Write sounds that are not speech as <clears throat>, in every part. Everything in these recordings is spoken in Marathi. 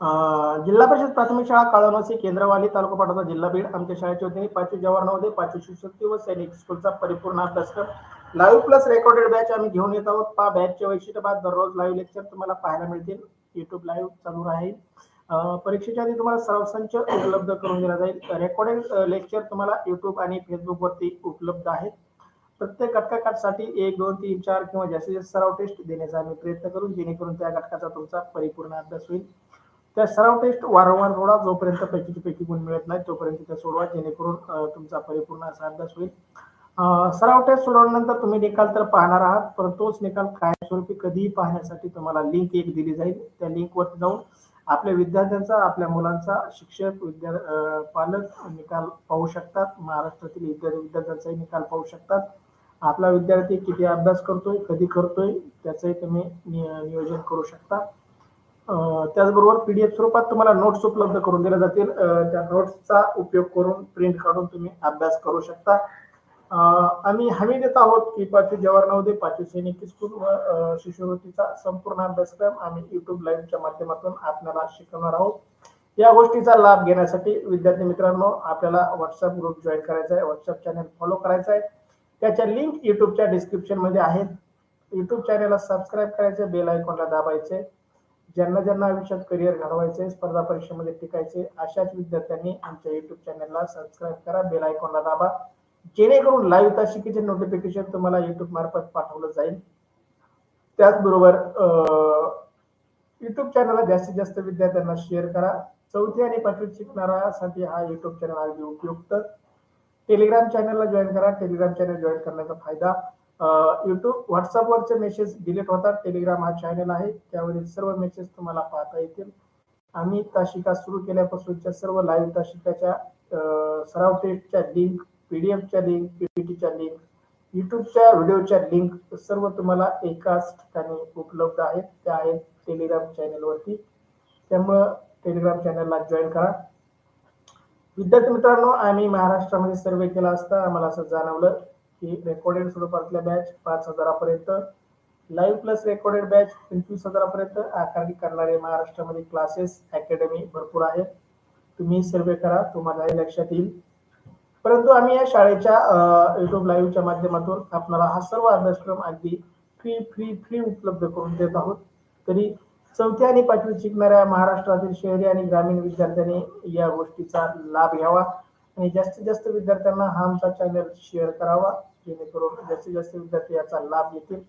जिल्हा परिषद प्राथमिक शाळा काळवणसी केंद्रवाली तालुका पाटोदा जिल्हा बीड आमच्या शाळेच्या वतीने पाचवी जवाहर नवोदय पाचवी शिष्यवृत्ती व सैनिक स्कूलचा परिपूर्ण अभ्यासक्रम लाईव्ह प्लस रेकॉर्डेड बॅच आम्ही घेऊन येत आहोत. पा बॅचचे वैशिष्ट्य बाद दररोज लाईव्ह लेक्चर तुम्हाला पाहायला मिळतील. युट्यूब लाईव्ह चालू राहील. परीक्षेच्या आधी तुम्हाला सर्व संच उपलब्ध करून दिला जाईल. रेकॉर्डेड लेक्चर तुम्हाला युट्यूब आणि फेसबुक वरती उपलब्ध आहेत. प्रत्येक घटकासाठी एक दोन तीन चार किंवा जास्तीत जास्त सराव टेस्ट देण्याचा आम्ही प्रयत्न करू. जेणेकरून त्या घटकाचा तुमचा परिपूर्ण अभ्यास होईल. त्या सराव टेस्ट वारंवार सोडा जोपर्यंत पैकीची पैकी गुण मिळत नाही तोपर्यंत त्या सोडवा जेणेकरून तुमचा परिपूर्ण असा अभ्यास होईल. सराव टेस्ट सोडवल्यानंतर तुम्ही निकाल तर पाहणार आहात पण तोच निकाल कायमस्वरूपी कधीही पाहण्यासाठी तुम्हाला लिंक एक दिली जाईल. त्या लिंकवर जाऊन आपल्या विद्यार्थ्यांचा आपल्या मुलांचा शिक्षक विद्या पालक निकाल पाहू शकतात. महाराष्ट्रातील विद्यार्थ्यांचाही निकाल पाहू शकतात. आपला विद्यार्थी किती अभ्यास करतोय कधी करतोय त्याचंही तुम्ही नियोजन करू शकता. त्याचबरोबर पीडीएफ स्वरूपात तुम्हाला नोट्स उपलब्ध करून दिल्या जातील. त्या नोट्सचा उपयोग करून प्रिंट काढून तुम्ही अभ्यास करू शकता. आम्ही हमी देत आहोत की पाचवी जवाहर नवोदय पाचवी सैनिक स्कूल व शिष्यवृत्तीचा संपूर्ण अभ्यासक्रम आम्ही युट्यूब लाईव्हच्या माध्यमातून आपल्याला शिकवणार आहोत. या गोष्टीचा लाभ घेण्यासाठी विद्यार्थी मित्रांनो आपल्याला व्हॉट्सअप ग्रुप जॉईन करायचा आहे. व्हॉट्सअप चॅनल फॉलो करायचा आहे. त्याच्या लिंक युट्यूबच्या डिस्क्रिप्शनमध्ये आहेत. युट्यूब चॅनलला सबस्क्राईब करायचे बेल आयकॉनला दाबायचे ज्यांना ज्यांना आयुष्यात करिअर घडवायचे स्पर्धा परीक्षेमध्ये टिकायचे अशाच विद्यार्थ्यांनी आमच्या युट्यूब चॅनलला सबस्क्राईब करा बेल आयकॉनला दाबा. जेणेकरून लाईव्ह तासिकेचे नोटिफिकेशन तुम्हाला युट्यूब मार्फत पाठवलं जाईल. त्याचबरोबर युट्यूब चॅनलला जास्तीत जास्त विद्यार्थ्यांना शेअर करा. चौथी आणि पाचवी शिकणाऱ्यासाठी हा युट्यूब चॅनल अगदी उपयुक्त. टेलिग्राम चॅनलला जॉईन करा. टेलिग्राम चॅनल जॉईन करण्याचा फायदा युट्यूब व्हॉट्सअपवरचे मेसेज डिलीट होतात. टेलिग्राम हा चॅनल आहे. त्यावरील सर्व मेसेज तुम्हाला पाहता येतील. आम्ही ताशिका सुरू केल्यापासूनच्या सर्व लाईव्ह ताशिकाच्या सराव टेस्टच्या लिंक पीडीएफच्या लिंक पीपीटीच्या लिंक युट्यूबच्या व्हिडिओच्या लिंक सर्व तुम्हाला एकाच ठिकाणी उपलब्ध आहेत. त्या आहेत टेलिग्राम चॅनलवरती त्यामुळं टेलिग्राम चॅनलला जॉईन करा. विद्यार्थी मित्रांनो आम्ही महाराष्ट्रामध्ये सर्वे केला असता आम्हाला असं जाणवलं की रेकॉर्डेड स्वरूपातल्या बॅच पाच हजारापर्यंत. लाईव्ह प्लस रेकॉर्डेड बॅच पंचवीस हजारापर्यंत. आकारणी करणारे महाराष्ट्रामध्ये क्लासेस अकॅडमी भरपूर आहेत. तुम्ही सर्वे करा तुम्हाला हे लक्षात येईल. परंतु आम्ही या शाळेच्या युट्यूब लाईव्हच्या माध्यमातून आपल्याला हा सर्व अभ्यासक्रम अगदी फ्री फ्री फ्री उपलब्ध करून देत आहोत. तरी चौथी आणि पाचवी शिकणाऱ्या महाराष्ट्रातील शहरी आणि ग्रामीण विद्यार्थ्यांनी या गोष्टीचा लाभ घ्यावा. आणि जास्तीत जास्त विद्यार्थ्यांना हा आमचा चॅनल शेअर करावा जेणेकरून जास्तीत जास्त विद्यार्थी याचा लाभ घेतील.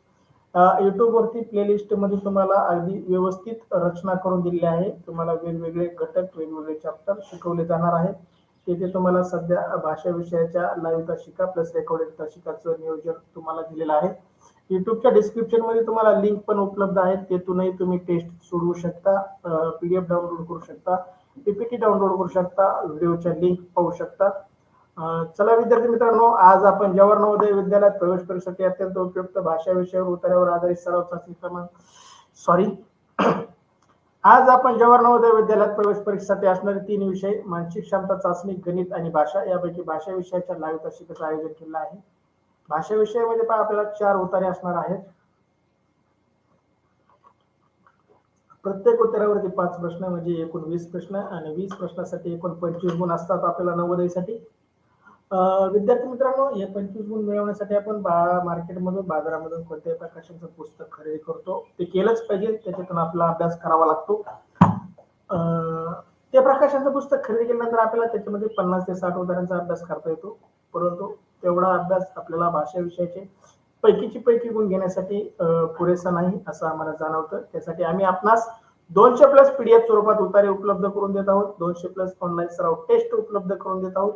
युट्यूबवरती प्लेलिस्टमध्ये प्लेलिस्टमध्ये तुम्हाला अगदी व्यवस्थित रचना करून दिलेली आहे. तुम्हाला वेगवेगळे घटक वेगवेगळे चॅप्टर शिकवले जाणार आहेत. तिथे तुम्हाला सध्या भाषा विषयाच्या लाईव्ह तासिका प्लस रेकॉर्डेड तासिकाचं नियोजन तुम्हाला दिलेलं आहे. युट्यूबच्या डिस्क्रिप्शनमध्ये तुम्हाला लिंक पण उपलब्ध आहेत. तेथूनही तुम्ही टेस्ट सोडवू शकता पीडीएफ डाउनलोड करू शकता पीपीटी डाउनलोड करू शकता व्हिडिओच्या लिंक पाहू शकता. चला विद्यार्थी मित्रांनो आज आपण जवाहर नवोदय विद्यालयात प्रवेश करण्यासाठी अत्यंत उपयुक्त भाषा विषयावर उतार्यावर आधारित सराव चाचणी क्रमांक सॉरी <clears throat> आज आपण जवाहर नवोदय विद्यालयात प्रवेश परीक्षेसाठी असणारे तीन विषय मानसिक क्षमता चाचणी गणित आणि भाषा यापैकी भाषा विषयाच्या लाईव्ह तासिकेचं आयोजन केलं आहे. भाषा विषयामध्ये पण आपल्याला चार उतारे असणार आहेत. प्रत्येक उत्तरावरती पाच प्रश्न म्हणजे एकूण वीस प्रश्न आणि वीस प्रश्नासाठी एकूण पंचवीस गुण असतात आपल्याला नवोदयसाठी. विद्यार्थी मित्रांनो हे पंचवीस गुण मिळवण्यासाठी आपण बा मार्केटमधून बाजारामधून कोणत्याही प्रकाशनचं पुस्तक खरेदी करतो. ते केलंच पाहिजे त्याच्यातून आपला अभ्यास करावा लागतो. त्या प्रकाशनचं पुस्तक खरेदी केल्यानंतर आपल्याला त्याच्यामध्ये पन्नास ते साठ उदाहरणांचा अभ्यास करता येतो. परंतु तेवढा अभ्यास आपल्याला भाषाविषयाचे पैकीची पैकी गुण घेण्यासाठी पुरेसा नाही असं आम्हाला जाणवतं. त्यासाठी आम्ही आपणास दोनशे प्लस पीडीएफ स्वरूपात उतारे उपलब्ध करून देत आहोत. दोनशे प्लस ऑनलाईन सराव टेस्ट उपलब्ध करून देत आहोत.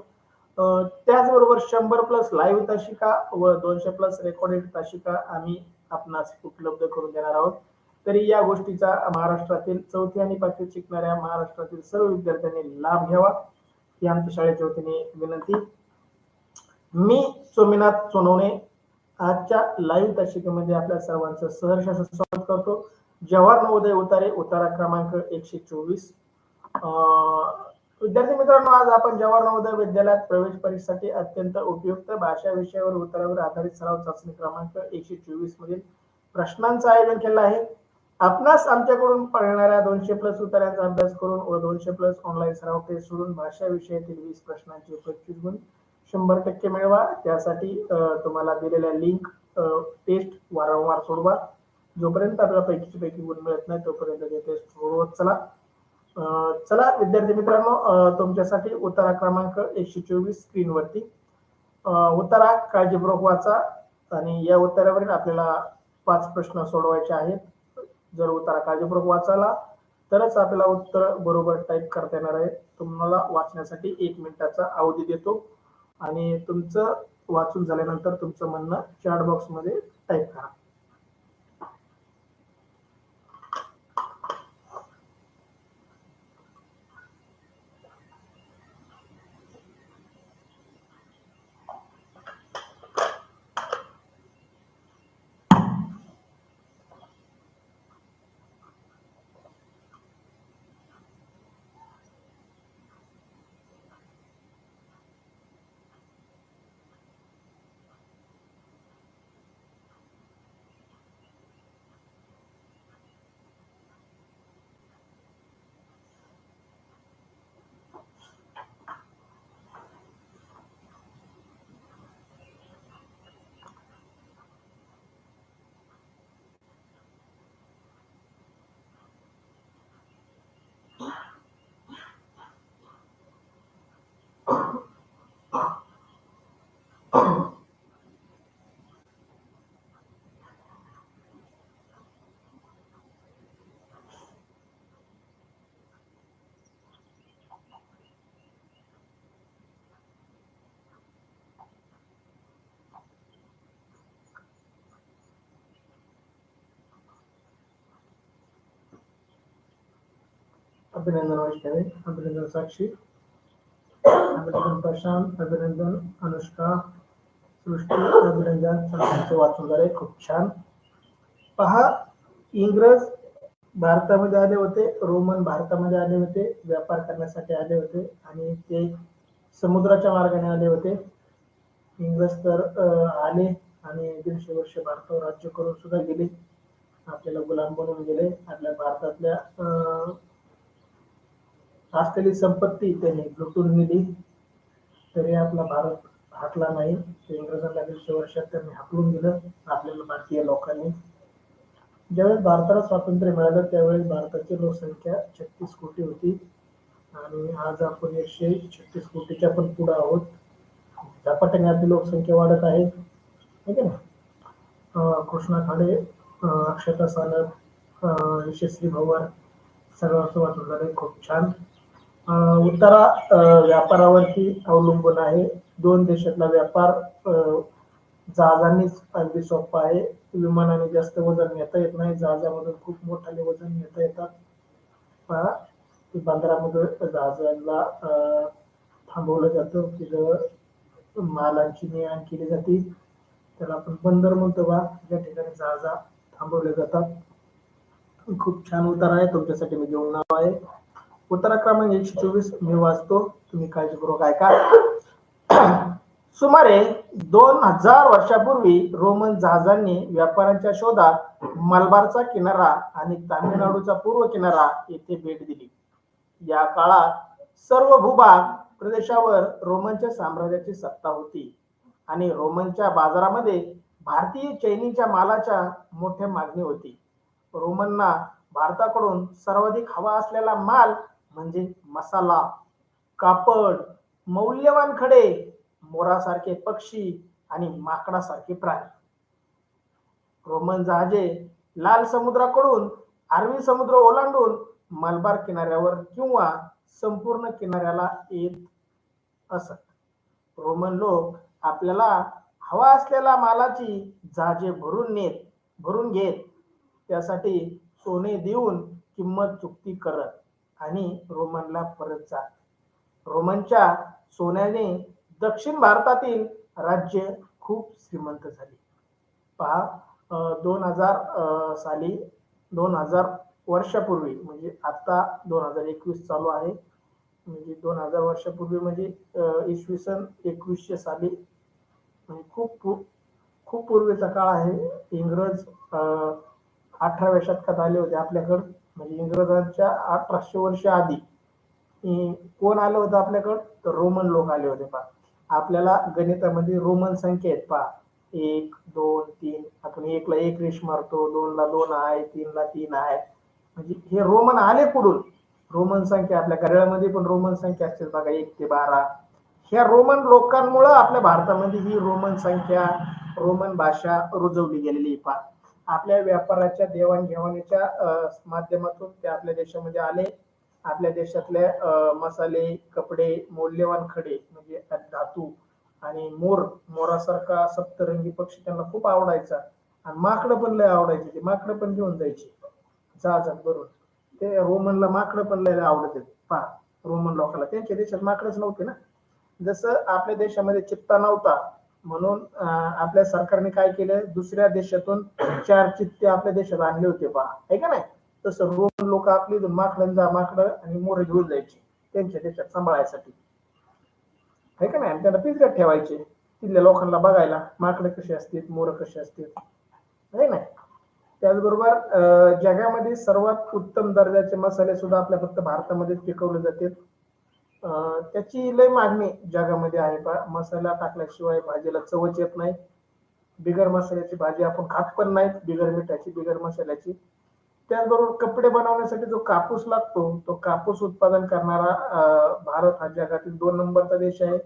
त्याचबरोबर शंभर प्लस लाईव्ह तासिका व दोनशे प्लस रेकॉर्डेड तासिका आम्ही आपणास उपलब्ध करून देणार आहोत. तरी या गोष्टीचा महाराष्ट्रातील चौथी आणि पाचवी शिकणाऱ्या महाराष्ट्रातील सर्व विद्यार्थ्यांनी लाभ घ्यावा. ही आमच्या शाळेच्या वतीने विनंती. मी सोमीनाथ सोनवणे. आजच्या लाईव्ह दर्शिकेमध्ये आपल्या सर्वांचं सहर्ष स्वागत करतो. जवाहर नवोदय उतारे उतारा क्रमांक एकशे चोवीस. विद्यार्थी मित्रांनो आज आपण जवाहर नवोदय विद्यालयात प्रवेश परीक्षेसाठी अत्यंत उपयुक्त भाषा विषयावर उतारावर आधारित सराव चाचणी क्रमांक एकशे चोवीस मधील प्रश्नांचं आयोजन केलं आहे. आपणास आमच्याकडून पळणाऱ्या दोनशे प्लस उत्तरांचा अभ्यास करून व दोनशे प्लस ऑनलाईन सराव टेस्ट सोडून भाषा विषयातील वीस प्रश्नांचे उपस्थित गुण शंभर टक्के मिळवा. त्यासाठी तुम्हाला दिलेल्या लिंक टेस्ट वारंवार सोडवा. जोपर्यंत आपल्याला पैकीची पैकी गुण मिळत नाही तोपर्यंत ते टेस्ट सोडवत चला. चला विद्यार्थी मित्रांनो तुमच्यासाठी उत्तरा क्रमांक एकशे चोवीस स्क्रीनवरती. उतारा उत्तरा काळजीपूर्वक वाचा. आणि या उत्तरावरील आपल्याला पाच प्रश्न सोडवायचे आहेत. जर उत्तरा काळजीपूर्वक वाचायला तरच आपल्याला उत्तर बरोबर टाईप करता येणार आहे. तुम्हाला वाचण्यासाठी एक मिनिटाचा अवधी देतो. आणि तुमचं वाचून झाल्यानंतर तुमचं म्हणणं चॅट बॉक्समध्ये टाईप करा. अभिनंदन वैष्णवी अभिनंदन साक्षी अभिनंदन प्रशांत अभिनंदन अनुष्का सृष्टी अभिनंदन सगळ्यांचं वाचून झाले खूप छान. पहा इंग्रज भारतामध्ये आले होते रोमन भारतामध्ये आले होते व्यापार करण्यासाठी आले होते आणि ते समुद्राच्या मार्गाने आले होते. इंग्रज तर आले आणि दीडशे वर्ष भारतावर राज्य करून सुद्धा गेले. आपल्याला गुलाम बनवून गेले. आपल्या भारतातल्या अं, असलेली संपत्ती त्यांनी लुटून नेली. तरी आपला भारत हाकला नाही. ते इंग्रजांना दीडशे वर्षात त्यांनी हाकलून दिलं आपल्याला भारतीय लोकांनी. ज्यावेळेस भारताला स्वातंत्र्य मिळालं त्यावेळेस भारताची लोकसंख्या छत्तीस कोटी होती. आणि आज आपण एकशे छत्तीस कोटीच्या पण पुढे आहोत. झपाट्याने आपली लोकसंख्या वाढत आहे. ठीक आहे ना कृष्णा खाडे अक्षता सानप यशस्वी भवार सर्वांचं वाटून झालं. खूप छान. उत्तरा व्यापारावरती अवलंबून आहे. दोन देशातला व्यापार जहाजांनीच अगदी सोपा आहे. विमानाने जास्त वजन नेता येत नाही. जहाजामधून खूप मोठाले वजन नेता येतात. पहा ते जहाजांना थांबवलं जातं. तिथं मालांची ने आण केली जाते. त्याला आपण बंदर म्हणतो बा. या ठिकाणी जहाजा थांबवले जातात. खूप छान उतार आहे. तुमच्यासाठी मी घेऊन नाव आहे. उत्तरा क्रमांक एकशे चोवीस मी वाचतो. तुम्ही काळजीपूर्वक ऐका. सुमारे दोन हजार वर्षापूर्वी रोमन जहाजांनी व्यापाऱ्यांच्या शोधात मलबारचा किनारा आणि तामिळनाडूचा पूर्व किनारा येथे भेट दिली. या काळात सर्व भूभाग प्रदेशावर रोमनच्या साम्राज्याची सत्ता होती आणि रोमनच्या बाजारामध्ये भारतीय चैनीच्या मालाच्या मोठ्या मागणी होती. रोमनना भारताकडून सर्वाधिक हवा असलेला माल म्हणजे मसाला कापड मौल्यवान खडे मोरासारखे पक्षी आणि माकडासारखे प्राणी. रोमन जहाजे लाल समुद्राकडून अरबी समुद्र ओलांडून मलबार किनाऱ्यावर किंवा संपूर्ण किनाऱ्याला येत असत. रोमन लोक आपल्याला हवा असलेल्या मालाची जहाजे भरून नेत भरून घेत त्यासाठी सोने देऊन किंमत चुकती करत. आणि रोमनला परत जात रोमनच्या सोन्याने दक्षिण भारतातील राज्य खूप श्रीमंत झाली. पहा दोन हजार साली दोन हजार वर्षापूर्वी म्हणजे आता दोन हजार एकवीस चालू आहे. म्हणजे दोन हजार वर्षापूर्वी म्हणजे इसवी सन एकवीसशे साली म्हणजे खूप खूप पूर्वीचा काळ आहे. इंग्रज अठराव्या शतकात आले होते आपल्याकडं. म्हणजे इंग्रजांच्या अठराशे वर्ष आधी कोण आलं होतं आपल्याकडं? तर रोमन लोक आले होते पहा. आपल्याला गणितामध्ये रोमन संख्या आहेत पहा. एक दोन तीन. आपण एकला एक रेष मारतो दोनला दोन आहे तीनला तीन आहे. म्हणजे हे रोमन आले कुठून? रोमन संख्या आपल्या घड्याळामध्ये पण रोमन संख्या असते बघा एक ते बारा. ह्या रोमन लोकांमुळं आपल्या भारतामध्ये ही रोमन संख्या रोमन भाषा रुजवली गेलेली आहे पहा. आपल्या व्यापाराच्या देवाणघेवाणीच्या माध्यमातून ते आपल्या देशामध्ये आले. आपल्या देशातले अं, मसाले कपडे मौल्यवान खडे म्हणजे धातू आणि मोर मोरासारखा सप्तरंगी पक्षी त्यांना खूप आवडायचा. आणि माकडं पण लय आवडायचे ते माकडं पण घेऊन जायचे. जहाजात बरोबर ते रोमनला माकडं पण लय आवडत पहा रोमन लोकांना. त्यांच्या देशात माकडच नव्हते ना. जसं आपल्या देशामध्ये चित्ता नव्हता म्हणून आपल्या सरकारने काय केलं? दुसऱ्या देशातून चार चित्ते आपल्या देशात आणले होते पहा आहे का नाही? तसं रोज लोक आपली माकडं जा माकडं आणि मोर घेऊन जायचे त्यांच्या देशात सांभाळायसाठी. आहे का नाही? आणि त्यांना पिंजऱ्यात ठेवायचे. तिथल्या लोकांना बघायला माकडं कशी असतील मोर कशी असतील. आहे नाही त्याचबरोबर अं, जगामध्ये सर्वात उत्तम दर्जाचे मसाले सुद्धा आपल्या फक्त भारतामध्ये पिकवले जातात. त्याची लय मागणी जगामध्ये आहे. मसाला टाकल्याशिवाय भाजीला चवच येत नाही. बिगर मसाल्याची भाजी आपण खात पण नाहीत. बिगर मिठाची बिगर मसाल्याची. त्याचबरोबर कपडे बनवण्यासाठी जो कापूस लागतो तो कापूस उत्पादन करणारा भारत हा जगातील दोन नंबरचा देश आहे.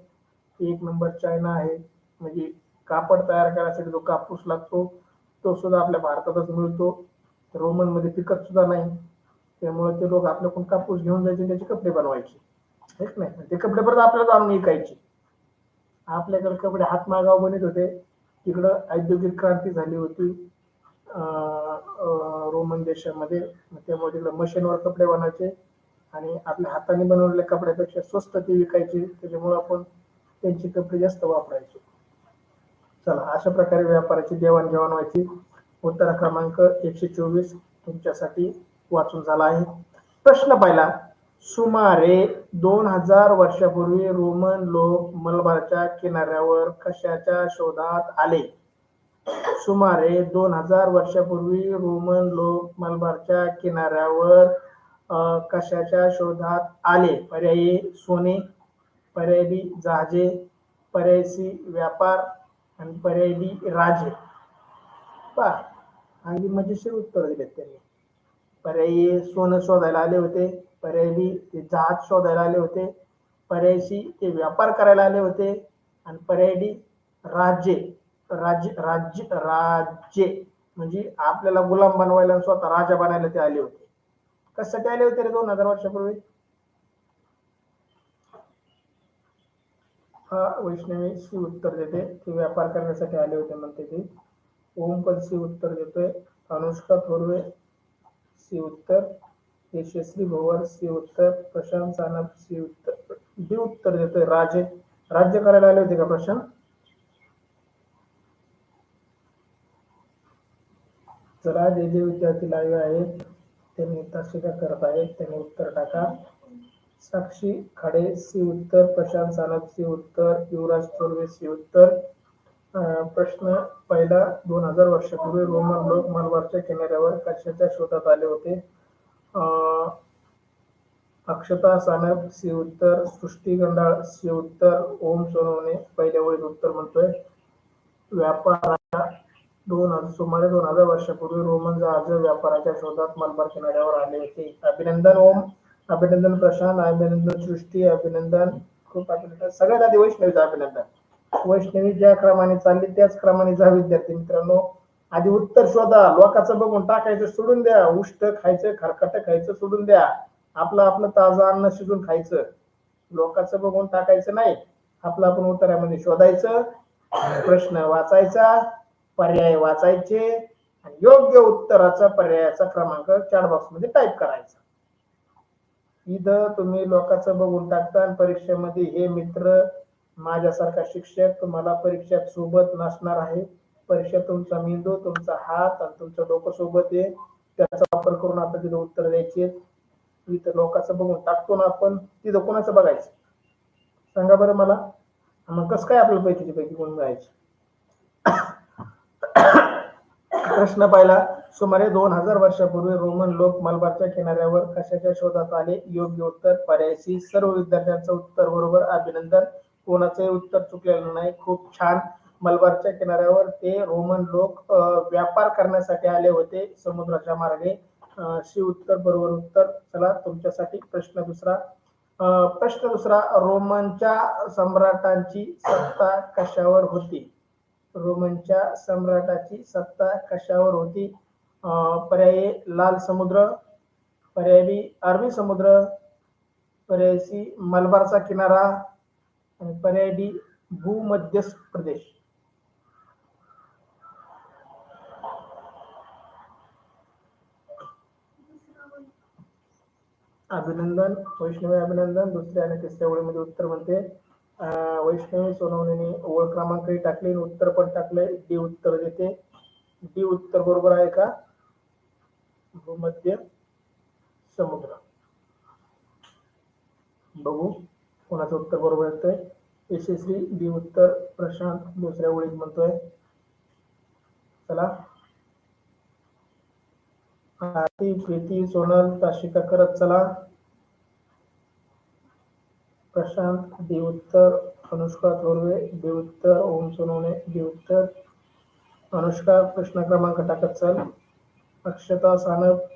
एक नंबर चायना आहे. म्हणजे कापड तयार करण्यासाठी जो कापूस लागतो तो सुद्धा आपल्या भारतातच मिळतो. रोमनमध्ये पिकत सुद्धा नाही. त्यामुळे ते लोक आपल्याकडून कापूस घेऊन जायचे त्याचे कपडे बनवायचे. हेच नाही. ते कपडे परत आपल्याला आणून विकायचे. आपल्याकडे कपडे हातमागाव बनत होते. तिकडं औद्योगिक क्रांती झाली होती. रोमन देशामध्ये. त्यामुळे तिकडे मशीनवर कपडे बनवायचे आणि आपल्या हाताने बनवलेल्या कपड्यापेक्षा स्वस्त ते विकायचे. त्याच्यामुळे आपण त्यांचे कपडे जास्त वापरायचे. चला अशा प्रकारे व्यापाराची देवाणघेवाण व्हायची. उत्तर क्रमांक एकशे चोवीस तुमच्यासाठी वाचून झाला आहे. प्रश्न पहिला सुमारे दोन हजार वर्षापूर्वी रोमन लोक मलबारच्या किनाऱ्यावर कशाच्या शोधात आले? सुमारे दोन हजार वर्षापूर्वी रोमन लोक मलबारच्या किनाऱ्यावर कशाच्या शोधात आले? पर्यायी सोने पर्याय बी जहाजे पर्याय सी व्यापार आणि पर्याय राजे पा अगदी मजेशीर उत्तर दिलेत त्यांनी. पर्यायी सोनं शोधायला आले होते. पर्याय ते जहाज शोधायला आले होते. पर्यायशी ते व्यापार करायला आले होते. आणि पर्याय राज्ये राज्य राज्य राज्ये म्हणजे आपल्याला गुलाम बनवायला स्वतः राजा बनायला ते आले होते. कशासाठी आले होते रे दोन हजार वर्षापूर्वी? हा वैष्णवी सी उत्तर देते. ते व्यापार करण्यासाठी आले होते म्हणते ते. ओम पण सी उत्तर देतोय. अनुष्का थोरवे सी उत्तर. यशस्वी भोवर सी उत्तर प्रशांत सानप सी उत्तर. डी उत्तर देतोय राजे. राज्य करायला आले होते का प्रशांत? चला जे जे विद्यार्थी लाईव्ह आहेत त्यांनी तासिका करत आहेत त्यांनी उत्तर टाका. साक्षी खाडे सी उत्तर प्रशांत सानप सी उत्तर युवराज चोरवे सी उत्तर. अं, प्रश्न पहिला दोन हजार वर्षापूर्वी रोमन लोक मलबारच्या किनाऱ्यावर कशाच्या शोधात आले होते? अक्षता सानप सी उत्तर सृष्टी गंडाळ सी उत्तर ओम सोनवणे पहिल्या ओळीत उत्तर म्हणतोय. व्यापाराच्या दोन सुमारे दोन हजार वर्षापूर्वी रोमन जहाज व्यापाराच्या शोधात मलबार किनाऱ्यावर आले होते. अभिनंदन ओम. अभिनंदन प्रशांत. अभिनंदन सृष्टी. अभिनंदन. खूप अभिनंदन. सगळ्यात आधी वैष्णवीचं अभिनंदन. वैष्णवी ज्या क्रमाने चालली त्याच क्रमाने जा विद्यार्थी मित्रांनो. आधी उत्तर शोधा. लोकांचं बघून टाकायचं सोडून द्या. उष्ट खायचं खरकट खायचं सोडून द्या. आपलं आपलं ताजं अन्न शिजून खायचं. लोकांचं बघून टाकायचं नाही. आपलं आपण उत्तरामध्ये शोधायचं. प्रश्न वाचायचा. पर्याय वाचायचे. आणि योग्य उत्तराचा पर्यायाचा क्रमांक चार बॉक्समध्ये टाईप करायचा. इथं तुम्ही लोकांचं बघून टाकता. आणि परीक्षेमध्ये हे मित्र माझ्यासारखा शिक्षक तुम्हाला परीक्षेत सोबत नसणार आहे. परीक्षा तुमचा मेंदू तुमचा हात आणि तुमच्या डोकं सोबत आहे. त्याचा वापर करून आता तिथं उत्तर द्यायचे इथं लोकांचं बघून टाकतो ना आपण तिथं कोणाचं बघायचं? सांगा बरं मला. मग कसं काय आपल्याला पैकीची पैकी कोण जायचे प्रश्न पाहिला. सुमारे दोन हजार वर्षापूर्वी रोमन लोक मलबारच्या किनाऱ्यावर कशाच्या शोधात आले? योग्य उत्तर पर्यायसी. सर्व विद्यार्थ्यांचं उत्तर बरोबर. अभिनंदन. कोणाचंही उत्तर चुकलेलं नाही. खूप छान. मलबारच्या किनाऱ्यावर ते रोमन लोक व्यापार करण्यासाठी आले होते समुद्राच्या मार्गे. अ, शी उत्तर बरोबर उत्तर. चला तुमच्यासाठी प्रश्न दुसरा. प्रश्न दुसरा रोमनच्या सम्राटांची सत्ता कशावर होती? रोमनच्या सम्राटाची सत्ता कशावर होती? पर्याय लाल समुद्र. पर्याय बी अरबी समुद्र. पर्याय सी मलबारचा किनारा. आणि पर्याय डी भूमध्य प्रदेश अभिनंदन वैष्णवी अभिनंदन. दुसऱ्या आणि तिसऱ्या ओळीमध्ये उत्तर म्हणते. वैष्णवी सोनवणीने ओळ क्रमांकही टाकले आणि उत्तर पण टाकले डी उत्तर देते. डी उत्तर बरोबर आहे का? भूमध्य समुद्र. बघू. कोणाचं उत्तर बरोबर येतोय? यशस्वी डी उत्तर प्रशांत दुसऱ्या ओळीत म्हणतोय. चला. आरती प्रीती सोनल ताशिका करत चला. प्रशांत देवोत्तर अनुष्का थोरवे देवोत्तर ओम सोनवणे देवोत्तर उत्तर अनुष्का प्रश्न क्रमांक टाकत चल. अक्षता सानप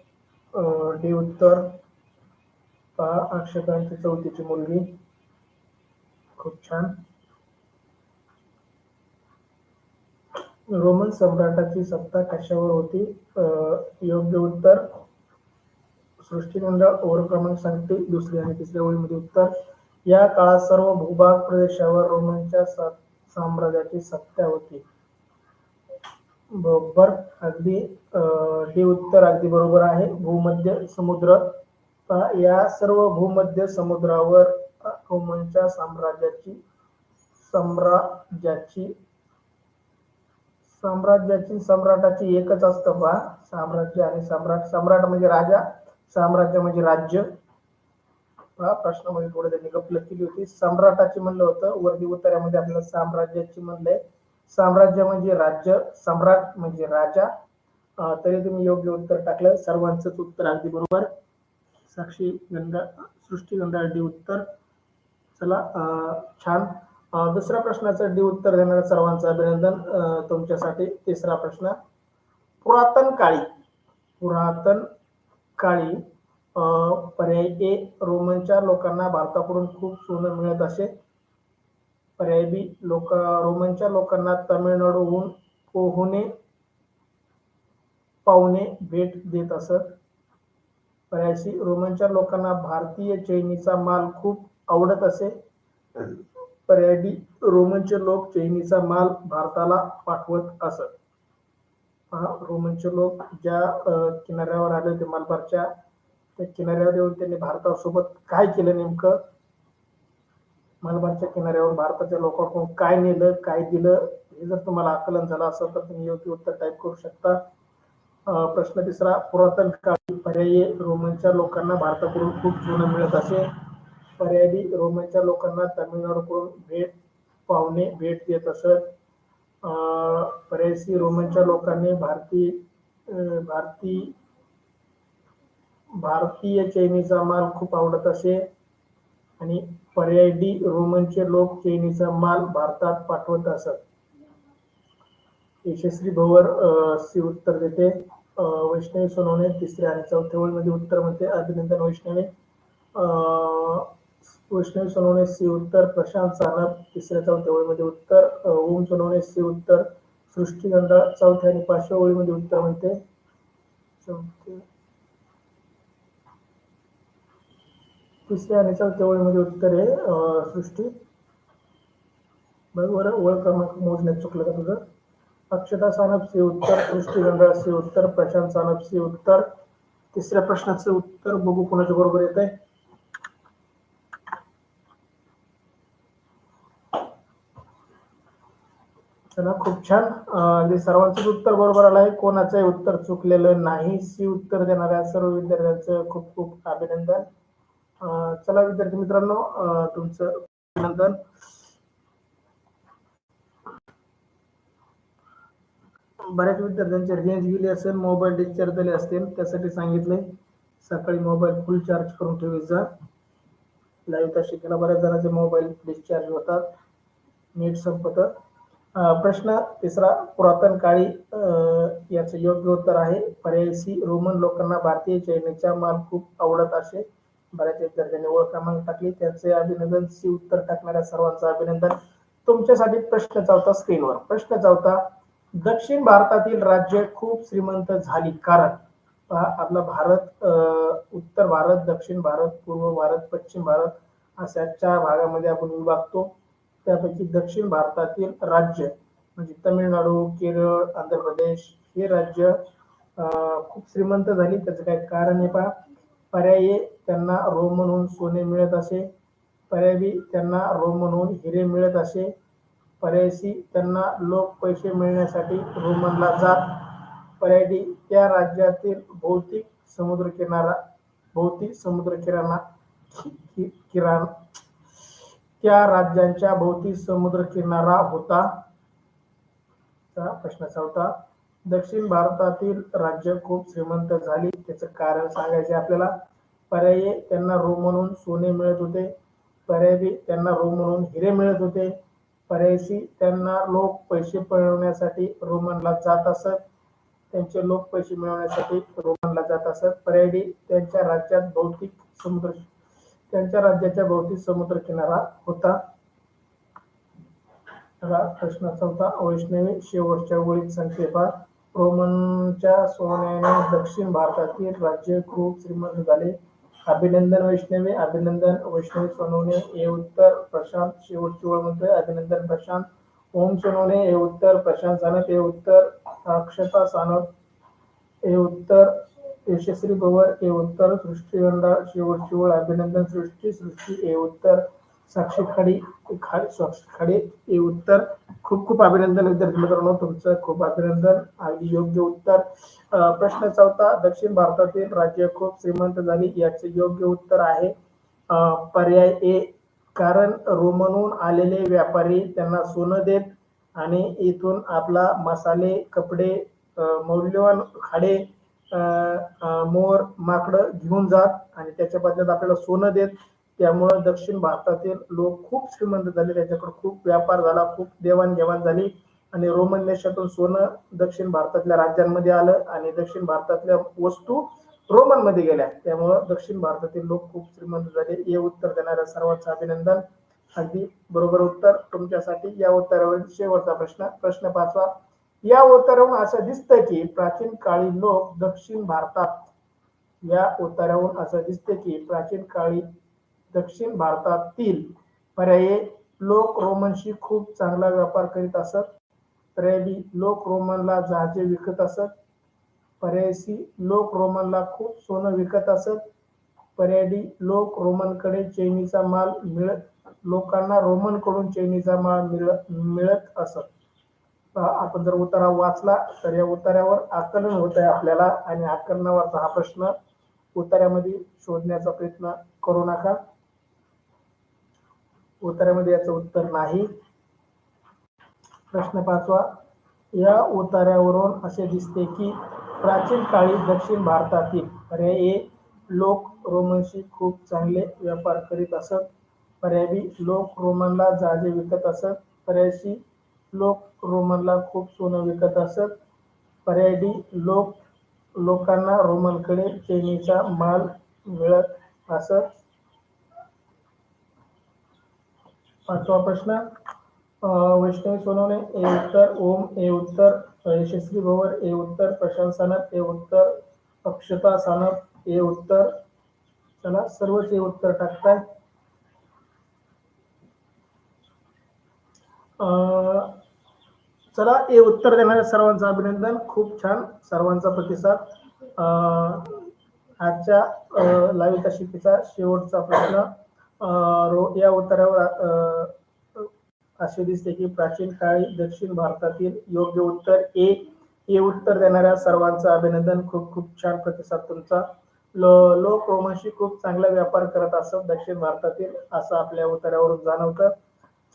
देवोत्तर उत्तर पहा अक्षतांची चौथीची मुलगी. खूप छान. रोमन सम्राटाची सत्ता कशावर होती? योग्य उत्तर? सृष्टीमंडळ ओव्हर क्रमांक सांगते दुसरी आणि तिसऱ्या ओळीमध्ये उत्तर. या काळात सर्व भूभाग प्रदेशावर रोमनच्या सा- साम्राज्याची सत्ता होती. बरोबर. अगदी अं, हे उत्तर अगदी बरोबर आहे. भूमध्य समुद्र. या सर्व भूमध्य समुद्रावर रोमनच्या साम्राज्याची साम्राज्याची साम्राज्याची सम्राटाची एकच असतं बा. साम्राज्य आणि सम्राट. सम्राट म्हणजे राजा साम्राज्य म्हणजे राज्य. पहा प्रश्नामध्ये थोडं त्यांनी गपलत केली होती. सम्राटाची म्हणलं होतं. वरती उत्तरामध्ये आपल्याला साम्राज्याची म्हणलंय. साम्राज्य म्हणजे राज्य सम्राट म्हणजे राजा. तरी तुम्ही योग्य उत्तर टाकलं. सर्वांचंच उत्तर अगदी बरोबर. साक्षी गंगा सृष्टी गंगा उत्तर. चला छान. दुसऱ्या प्रश्नाचं डी उत्तर देणाऱ्या सर्वांचं अभिनंदन. तुमच्यासाठी तिसरा प्रश्न. पुरातन काळी पुरातन काळी पर्याय ए रोमनच्या लोकांना भारताकडून खूप सोनं मिळत असे. पर्याय बी लोक रोमनच्या लोकांना तमिळनाडूहून पोहणे पाहुणे भेट देत असत. पर्याय सी रोमनच्या लोकांना भारतीय चैनीचा माल खूप आवडत असे. पर्यायी रोमनचे लोक चैनीचा माल भारताला पाठवत असत. पहा रोमनचे लोक ज्या किनाऱ्यावर आले होते मालबारच्या त्या किनाऱ्यावर येऊन त्यांनी भारतासोबत काय केलं नेमकं? मालबारच्या किनाऱ्यावर भारताच्या लोकांकडून काय नेलं काय दिलं? हे जर तुम्हाला आकलन झालं असेल तर तुम्ही योग्य उत्तर टाईप करू शकता. प्रश्न तिसरा पुरातन काळी पर्यायी रोमनच्या लोकांना भारताकडून खूप जुनं मिळत असे. पर्यायी रोमनच्या लोकांना तामिळनाडूकडून भेट पाहुणे भेट देत असत. पर्यायसी रोमांच्या रोमनच्या लोकांनी भारतीय भारतीय भारती भारतीय चैनीचा माल खूप आवडत असे. आणि पर्याय डी रोमनचे लोक चैनीचा माल भारतात पाठवत असत. यशस्वी भवर सी उत्तर देते. वैष्णवी सोनवणे तिसऱ्या आणि चौथ्या ओळीमध्ये उत्तर म्हणते. अभिनंदन वैष्णवी. अं, वैष्णवी सोनवणे सी उत्तर प्रशांत सानप तिसऱ्या चौथ्या ओळीमध्ये उत्तर ओम सोनवणे सी उत्तर सृष्टीगंधा चौथ्या आणि पाचव्या ओळीमध्ये उत्तर म्हणते. तिसऱ्या आणि चौथ्या ओळीमध्ये उत्तर आहे सृष्टी. बरोबर? बरं ओळ क्रमांक मोजण्यात चुकलं का तुझं? अक्षता सानप सी उत्तर सृष्टीगंधा सी उत्तर प्रशांत सानप सी उत्तर. तिसऱ्या प्रश्नाचं उत्तर बघू कोणाच्या बरोबर येत आहे चला खूप छान. अं, सर्वांचंच उत्तर बरोबर आलं आहे कोणाचंही उत्तर चुकलेलं नाही. सी उत्तर देणाऱ्या सर्व विद्यार्थ्यांचं खूप खूप अभिनंदन. चला विद्यार्थी मित्रांनो तुमचं अभिनंदन. बऱ्याच विद्यार्थ्यांचे रेंज गेली असेल मोबाईल डिस्चार्ज झाले असतील त्यासाठी सांगितले. सकाळी मोबाईल फुल चार्ज करून ठेवायचा लाईव्ह शिकायला बऱ्याच जणांचे मोबाईल डिस्चार्ज होतात. नीट संपत. प्रश्न तिसरा पुरातन काळी याचं योग्य उत्तर आहे. पर्याय सी रोमन लोकांना भारतीय चैनीचा माल खूप आवडत असे. बऱ्याच विद्यार्थ्यांनी ओळख क्रमांक टाकली. त्यांचे अभिनंदन. सी उत्तर टाकणाऱ्या सर्वांचं अभिनंदन. तुमच्यासाठी प्रश्न चौथा स्क्रीनवर. प्रश्न चौथा दक्षिण भारतातील राज्य खूप श्रीमंत झाली. कारण आपला भारत उत्तर भारत दक्षिण भारत पूर्व भारत पश्चिम भारत अशा चार भागामध्ये आपण विभागतो. त्यापैकी दक्षिण भारतातील राज्य म्हणजे तमिळनाडू केरळ आंध्र प्रदेश हे राज्य खूप श्रीमंत झाली. त्याचं काय कारण आहे पहा. पर्यायी त्यांना रोम म्हणून सोने मिळत असे. पर्यायी त्यांना रोम म्हणून हिरे मिळत असे. पर्यायी त्यांना लोक पैसे मिळण्यासाठी रोमनला जात. पर्यायी त्या राज्यातील भौतिक समुद्र किनारा भौतिक समुद्र किराणा किराणा त्या राज्यांच्या भोवती समुद्र किनारा होता. प्रश्न होता. दक्षिण भारतातील राज्य खूप श्रीमंत झाली. त्याचं कारण सांगायचे आपल्याला पर्यायी त्यांना रोम म्हणून सोने मिळत होते. पर्यायी त्यांना रोम म्हणून हिरे मिळत होते. पर्यायी त्यांना लोक पैसे मिळवण्यासाठी रोमनला जात असत. त्यांचे लोक पैसे मिळवण्यासाठी रोमनला जात असत. पर्यायी त्यांच्या राज्यात भौतिक समुद्र त्यांच्या राज्याच्या भोवती समुद्र किनारा होता प्रश्न चौथा वैष्णवी शेवटच्या ओळीत संक्षेपात रोमनच्या सोन्याने दक्षिण भारतातील राज्य खूप श्रीमंत झाले. अभिनंदन वैष्णवी अभिनंदन वैष्णवी सोनवणे हे उत्तर प्रशांत शेवटची ओळ म्हणतोय. अभिनंदन प्रशांत. ओम सोनवणे हे उत्तर प्रशांत सानप हे उत्तर अक्षता सानप हे उत्तर यशस्वी गोवर ए उत्तर सृष्टी अंडा शेवटची ओळ अभिनंदन सृष्टी सृष्टी ए उत्तर साक्षी खाडी साक्षी खाडी ए उत्तर. खूप खूप अभिनंदन विद्यार्थी मित्रांनो तुमचं खूप अभिनंदन आणि योग्य उत्तर. प्रश्न चौथा दक्षिण भारतातील राज्य खूप श्रीमंत झाली याचे योग्य उत्तर आहे. पर्याय ए कारण रोमनहून आलेले व्यापारी त्यांना सोनं देत आणि इथून आपला मसाले कपडे मौल्यवान खाडे मोर माकडं घेऊन जात आणि त्याच्या बदल्यात आपल्याला सोनं देत. त्यामुळं दक्षिण भारतातील लोक खूप श्रीमंत झाले. त्याच्याकडे खूप व्यापार झाला खूप देवाणघेवाण झाली. आणि रोमन देशातून सोनं दक्षिण भारतातल्या राज्यांमध्ये आलं आणि दक्षिण भारतातल्या वस्तू रोमनमध्ये गेल्या. त्यामुळं दक्षिण भारतातील लोक खूप श्रीमंत झाले. हे उत्तर देणाऱ्या सर्वांचं अभिनंदन. अगदी बरोबर उत्तर. तुमच्यासाठी या उत्तरावर शेवटचा प्रश्न प्रश्न पाचवा. या उत्तरावरून असं दिसतं की प्राचीन काळी लोक दक्षिण भारतात या उत्तरावरून असं दिसते की प्राचीन काळी दक्षिण भारतातील पर्यायी लोक रोमनशी खूप चांगला व्यापार करीत असत. पर्यायी लोक रोमनला जहाजे विकत असत. पर्यायी लोक रोमनला खूप सोनं विकत असत. पर्यायी लोक रोमनकडे चैनीचा माल मिळत लोकांना रोमनकडून चैनीचा माल मिळत मिळत असत. आपण जर उतारा वाचला तर या उतार्यावर आकलन होत आहे आपल्याला आणि आकलनावरचा हा प्रश्न उतार्यामध्ये शोधण्याचा प्रयत्न करू नका. उतार्यामध्ये याचं उत्तर नाही. प्रश्न पाचवा या उतार्यावरून असे दिसते की प्राचीन काळी दक्षिण भारतातील पर्यायी लोक रोमनशी खूप चांगले व्यापार करीत असत. पर्यायी लोक रोमनला जहाजे विकत असत. पर्यायी लोक रोमनला खूप सोनं विकत असत. पर्यायी लोक लोकांना रोमनकडे चैनीचा माल मिळत असत. पाचवा प्रश्न वैष्णवी सोनवणे ए उत्तर ओम ए उत्तर यशस्वी भवर ए उत्तर प्रशांत सानप उत्तर अक्षता सानप ए उत्तर चला सर्वच ए उत्तर टाकताय. चला हे उत्तर देणाऱ्या सर्वांचं अभिनंदन. खूप छान सर्वांचा प्रतिसाद. आजच्या लाईव्ह शिकेचा शेवटचा प्रश्न. या उत्तरावर असे दिसते की प्राचीन काळी दक्षिण भारतातील योग्य उत्तर ए हे उत्तर देणाऱ्या सर्वांचं अभिनंदन. खूप खूप छान प्रतिसाद तुमचा. लोक रोमांशी खूप चांगला व्यापार करत असत दक्षिण भारतातील असं आपल्या उत्तरावरून जाणवतं.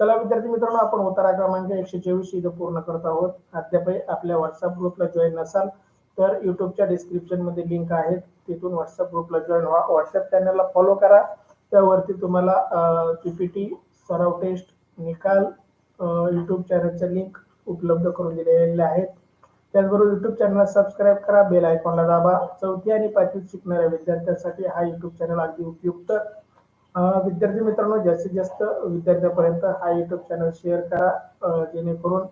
चला विद्यार्थी मित्रांनो आपण उतारा क्रमांक एकशे चोवीस इथं पूर्ण करत आहोत. अद्याप आपल्या व्हॉट्सअप ग्रुपला जॉईन नसाल तर युट्यूबच्या डिस्क्रिप्शनमध्ये लिंक आहेत तिथून व्हॉट्सअप ग्रुपला जॉईन व्हा. व्हॉट्सअप चॅनलला फॉलो करा. त्यावरती तुम्हाला पीपीटी सराव टेस्ट निकाल युट्यूब चॅनलच्या लिंक उपलब्ध करून दिलेल्या आहेत. त्याचबरोबर युट्यूब चॅनलला सबस्क्राईब करा. बेल आयकॉनला दाबा. चौथी आणि पाचवी शिकणाऱ्या विद्यार्थ्यांसाठी हा युट्यूब चॅनल अगदी उपयुक्त विद्यार्थी मित्रांनो जास्तीत जास्त विद्यार्थ्यांपर्यंत हा युट्यूब चॅनल शेअर करा जेणेकरून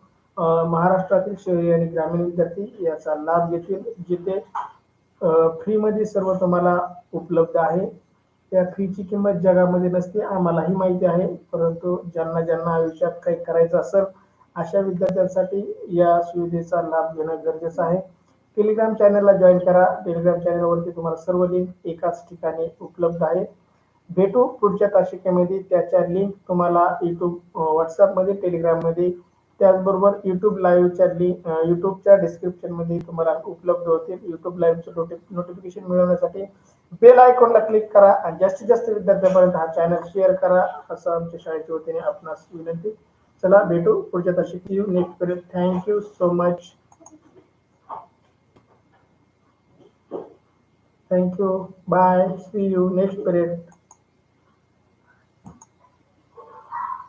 महाराष्ट्रातील शहरी आणि ग्रामीण विद्यार्थी याचा लाभ घेतील जिथे फ्रीमध्ये सर्व तुम्हाला उपलब्ध आहे. त्या फीची किंमत जगामध्ये नसते आम्हालाही माहिती आहे. परंतु ज्यांना ज्यांना आयुष्यात काही करायचं असेल अशा विद्यार्थ्यांसाठी या सुविधेचा लाभ घेणं गरजेचं आहे. टेलिग्राम चॅनलला जॉईन करा. टेलिग्राम चॅनलवरती तुम्हाला सर्व लिंक एकाच ठिकाणी उपलब्ध आहे. भेटू पुढच्या तासिकेमध्ये. त्याच्या लिंक तुम्हाला युट्यूब व्हॉट्सअपमध्ये टेलिग्राममध्ये त्याचबरोबर युट्यूब लाईव्हच्या लिंक युट्यूबच्या डिस्क्रिप्शनमध्ये तुम्हाला उपलब्ध होतील. युट्यूब लाईव्हचं नोटिफिकेशन मिळवण्यासाठी बेल आयकॉनला क्लिक करा आणि जास्तीत जास्त विद्यार्थ्यांपर्यंत हा चॅनल शेअर करा असं आमच्या शाळेच्या वतीने आपणास विनंती. चला भेटू पुढच्या तासिक you next period thank you so much thank you bye see you next period